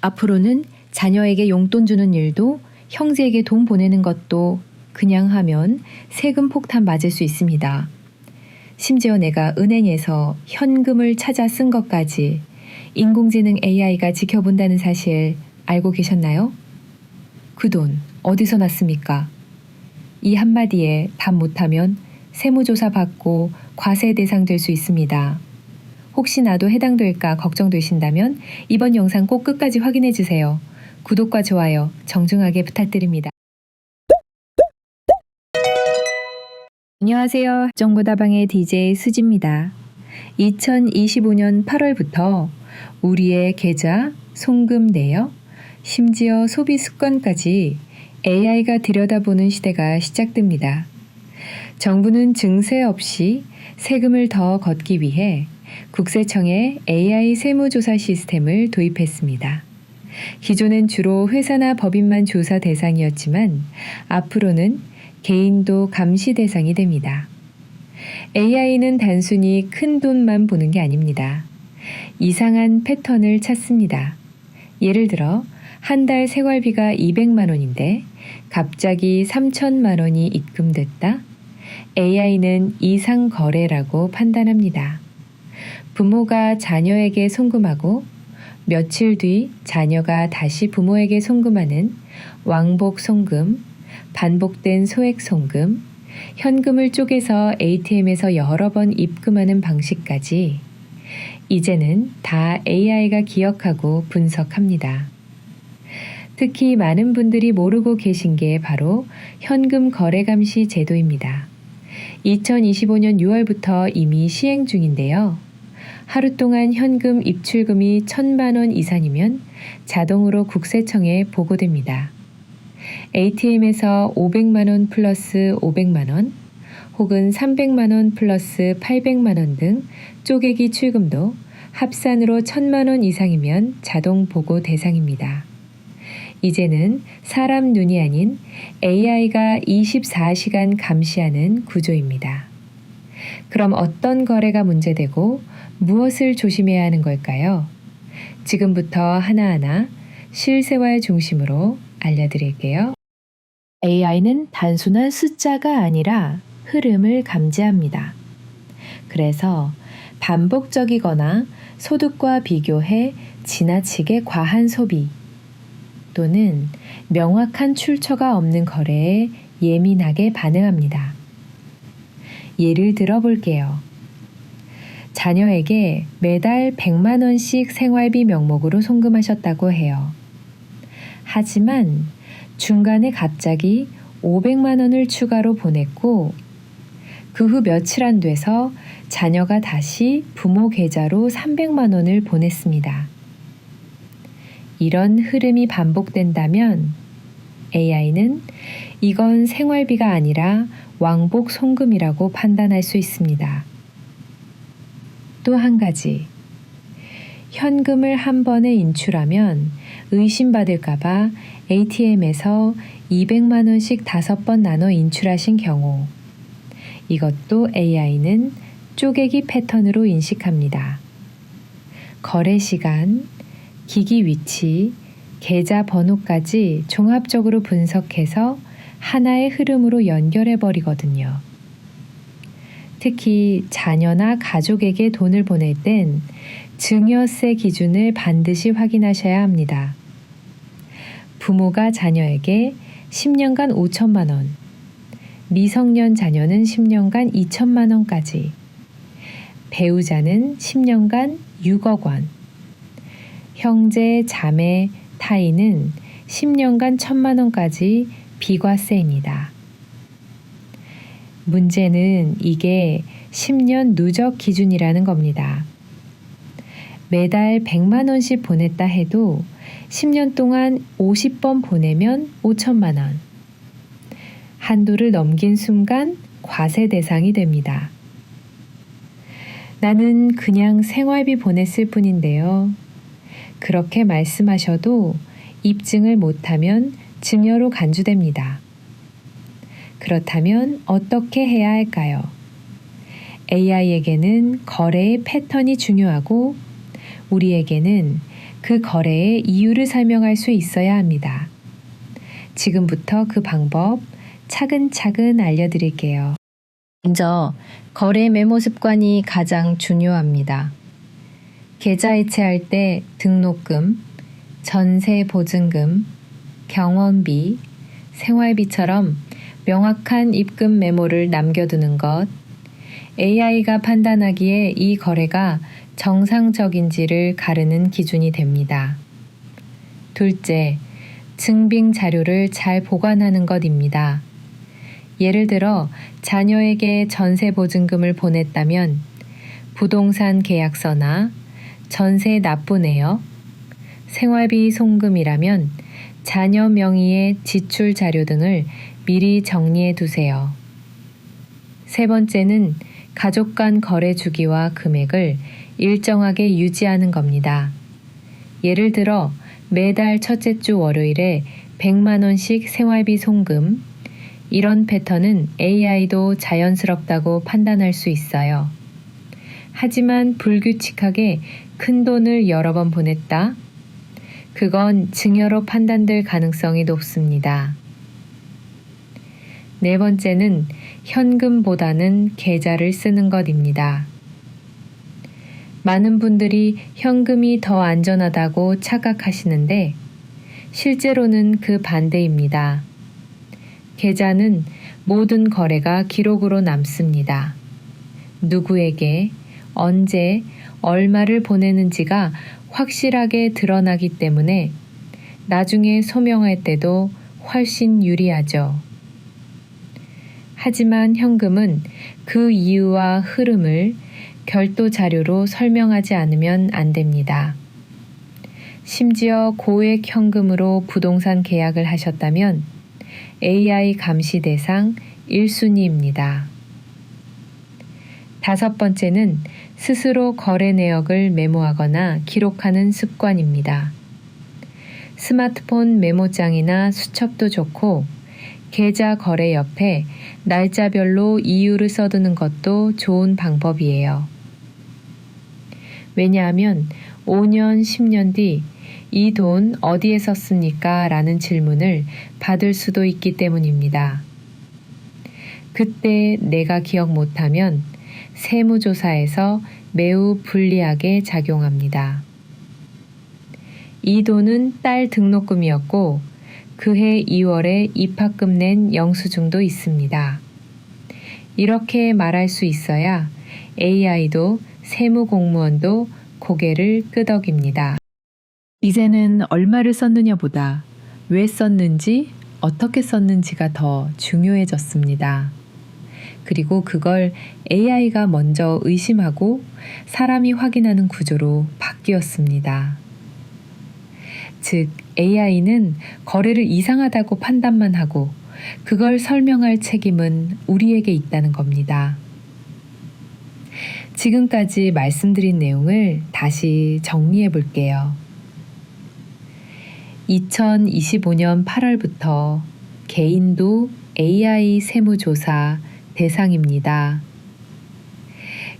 앞으로는 자녀에게 용돈 주는 일도 형제에게 돈 보내는 것도 그냥 하면 세금 폭탄 맞을 수 있습니다. 심지어 내가 은행에서 현금을 찾아 쓴 것까지 인공지능 AI가 지켜본다는 사실 알고 계셨나요? 그 돈 어디서 났습니까? 이 한마디에 답 못하면 세무조사 받고 과세 대상 될 수 있습니다. 혹시 나도 해당될까 걱정되신다면 이번 영상 꼭 끝까지 확인해 주세요. 구독과 좋아요 정중하게 부탁드립니다. 안녕하세요. 정보다방의 DJ 수지입니다. 2025년 8월부터 우리의 계좌, 송금 내역, 심지어 소비 습관까지 AI가 들여다보는 시대가 시작됩니다. 정부는 증세 없이 세금을 더 걷기 위해 국세청에 AI 세무조사 시스템을 도입했습니다. 기존엔 주로 회사나 법인만 조사 대상이었지만 앞으로는 개인도 감시 대상이 됩니다. AI는 단순히 큰 돈만 보는 게 아닙니다. 이상한 패턴을 찾습니다. 예를 들어 한 달 생활비가 200만 원인데 갑자기 3천만 원이 입금됐다. AI는 이상 거래라고 판단합니다. 부모가 자녀에게 송금하고 며칠 뒤 자녀가 다시 부모에게 송금하는 왕복 송금, 반복된 소액 송금, 현금을 쪼개서 ATM에서 여러 번 입금하는 방식까지 이제는 다 AI가 기억하고 분석합니다. 특히 많은 분들이 모르고 계신 게 바로 현금 거래 감시 제도입니다. 2025년 6월부터 이미 시행 중인데요. 하루 동안 현금 입출금이 1천만 원 이상이면 자동으로 국세청에 보고됩니다. ATM에서 500만 원 플러스 500만 원 혹은 300만 원 플러스 800만 원 등 쪼개기 출금도 합산으로 1000만 원 이상이면 자동 보고 대상입니다. 이제는 사람 눈이 아닌 AI가 24시간 감시하는 구조입니다. 그럼 어떤 거래가 문제되고 무엇을 조심해야 하는 걸까요? 지금부터 하나하나 실생활 중심으로 알려드릴게요. AI는 단순한 숫자가 아니라 흐름을 감지합니다. 그래서 반복적이거나 소득과 비교해 지나치게 과한 소비 또는 명확한 출처가 없는 거래에 예민하게 반응합니다. 예를 들어 볼게요. 자녀에게 매달 100만 원씩 생활비 명목으로 송금하셨다고 해요. 하지만 중간에 갑자기 500만 원을 추가로 보냈고 그 후 며칠 안 돼서 자녀가 다시 부모 계좌로 300만 원을 보냈습니다. 이런 흐름이 반복된다면 AI는 이건 생활비가 아니라 왕복 송금이라고 판단할 수 있습니다. 또 한 가지. 현금을 한 번에 인출하면 의심받을까봐 ATM에서 200만 원씩 다섯 번 나눠 인출하신 경우, 이것도 AI는 쪼개기 패턴으로 인식합니다. 거래 시간, 기기 위치, 계좌 번호까지 종합적으로 분석해서 하나의 흐름으로 연결해 버리거든요. 특히 자녀나 가족에게 돈을 보낼 땐 증여세 기준을 반드시 확인하셔야 합니다. 부모가 자녀에게 10년간 5천만 원, 미성년 자녀는 10년간 2천만 원까지, 배우자는 10년간 6억 원, 형제, 자매, 타인은 10년간 1천만 원까지 비과세입니다. 문제는 이게 10년 누적 기준이라는 겁니다. 매달 100만 원씩 보냈다 해도 10년 동안 50번 보내면 5천만 원. 한도를 넘긴 순간 과세 대상이 됩니다. 나는 그냥 생활비 보냈을 뿐인데요. 그렇게 말씀하셔도 입증을 못하면 증여로 간주됩니다. 그렇다면 어떻게 해야 할까요? AI에게는 거래의 패턴이 중요하고 우리에게는 그 거래의 이유를 설명할 수 있어야 합니다. 지금부터 그 방법 차근차근 알려드릴게요. 먼저 거래 메모 습관이 가장 중요합니다. 계좌 이체할 때 등록금, 전세 보증금, 경원비, 생활비처럼 명확한 입금 메모를 남겨두는 것, AI가 판단하기에 이 거래가 정상적인지를 가르는 기준이 됩니다. 둘째, 증빙 자료를 잘 보관하는 것입니다. 예를 들어 자녀에게 전세 보증금을 보냈다면 부동산 계약서나 전세 납부 내역, 생활비 송금이라면 자녀 명의의 지출 자료 등을 미리 정리해 두세요. 세 번째는 가족 간 거래 주기와 금액을 일정하게 유지하는 겁니다. 예를 들어 매달 첫째 주 월요일에 100만원씩 생활비 송금, 이런 패턴은 AI도 자연스럽다고 판단할 수 있어요. 하지만 불규칙하게 큰 돈을 여러 번 보냈다? 그건 증여로 판단될 가능성이 높습니다. 네 번째는 현금보다는 계좌를 쓰는 것입니다. 많은 분들이 현금이 더 안전하다고 착각하시는데 실제로는 그 반대입니다. 계좌는 모든 거래가 기록으로 남습니다. 누구에게, 언제, 얼마를 보내는지가 확실하게 드러나기 때문에 나중에 소명할 때도 훨씬 유리하죠. 하지만 현금은 그 이유와 흐름을 별도 자료로 설명하지 않으면 안 됩니다. 심지어 고액 현금으로 부동산 계약을 하셨다면 AI 감시 대상 1순위입니다. 다섯 번째는 스스로 거래 내역을 메모하거나 기록하는 습관입니다. 스마트폰 메모장이나 수첩도 좋고 계좌 거래 옆에 날짜별로 이유를 써두는 것도 좋은 방법이에요. 왜냐하면 5년, 10년 뒤 이 돈 어디에 썼습니까? 라는 질문을 받을 수도 있기 때문입니다. 그때 내가 기억 못하면 세무조사에서 매우 불리하게 작용합니다. 이 돈은 딸 등록금이었고 그해 2월에 입학금 낸 영수증도 있습니다. 이렇게 말할 수 있어야 AI도 세무 공무원도 고개를 끄덕입니다. 이제는 얼마를 썼느냐보다 왜 썼는지 어떻게 썼는지가 더 중요해졌습니다. 그리고 그걸 AI가 먼저 의심하고 사람이 확인하는 구조로 바뀌었습니다. 즉, AI는 거래를 이상하다고 판단만 하고 그걸 설명할 책임은 우리에게 있다는 겁니다. 지금까지 말씀드린 내용을 다시 정리해 볼게요. 2025년 8월부터 개인도 AI 세무조사 대상입니다.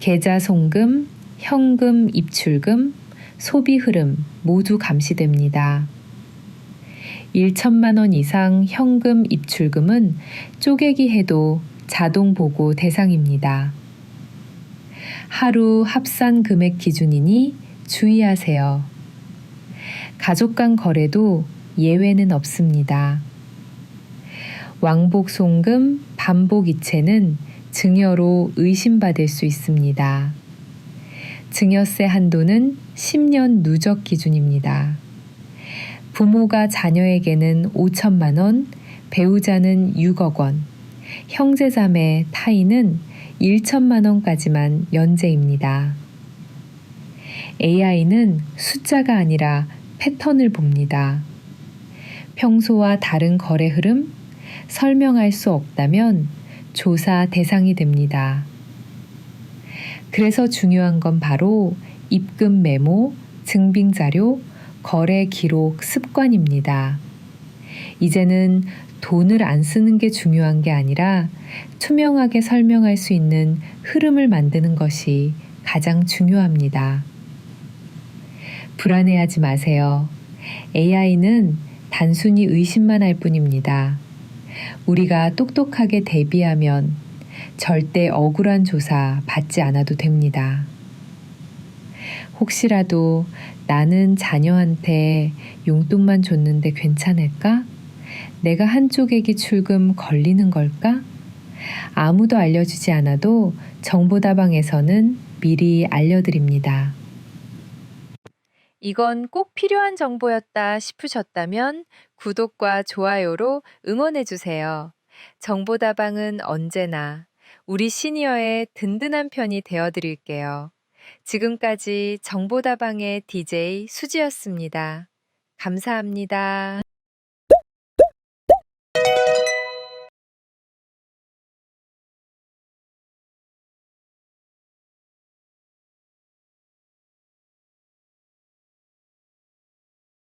계좌 송금, 현금 입출금, 소비 흐름 모두 감시됩니다. 1천만 원 이상 현금 입출금은 쪼개기 해도 자동 보고 대상입니다. 하루 합산 금액 기준이니 주의하세요. 가족 간 거래도 예외는 없습니다. 왕복 송금, 반복 이체는 증여로 의심받을 수 있습니다. 증여세 한도는 10년 누적 기준입니다. 부모가 자녀에게는 5천만 원, 배우자는 6억 원, 형제자매 타인은 1천만 원까지만 연재입니다. AI는 숫자가 아니라 패턴을 봅니다. 평소와 다른 거래 흐름, 설명할 수 없다면 조사 대상이 됩니다. 그래서 중요한 건 바로 입금 메모, 증빙 자료, 거래 기록 습관입니다. 이제는 돈을 안 쓰는 게 중요한 게 아니라 투명하게 설명할 수 있는 흐름을 만드는 것이 가장 중요합니다. 불안해하지 마세요. AI는 단순히 의심만 할 뿐입니다. 우리가 똑똑하게 대비하면 절대 억울한 조사 받지 않아도 됩니다. 혹시라도 나는 자녀한테 용돈만 줬는데 괜찮을까? 내가 한쪽에게 출금 걸리는 걸까? 아무도 알려주지 않아도 정보다방에서는 미리 알려드립니다. 이건 꼭 필요한 정보였다 싶으셨다면 구독과 좋아요로 응원해주세요. 정보다방은 언제나 우리 시니어의 든든한 편이 되어드릴게요. 지금까지 정보다방의 DJ 수지였습니다. 감사합니다.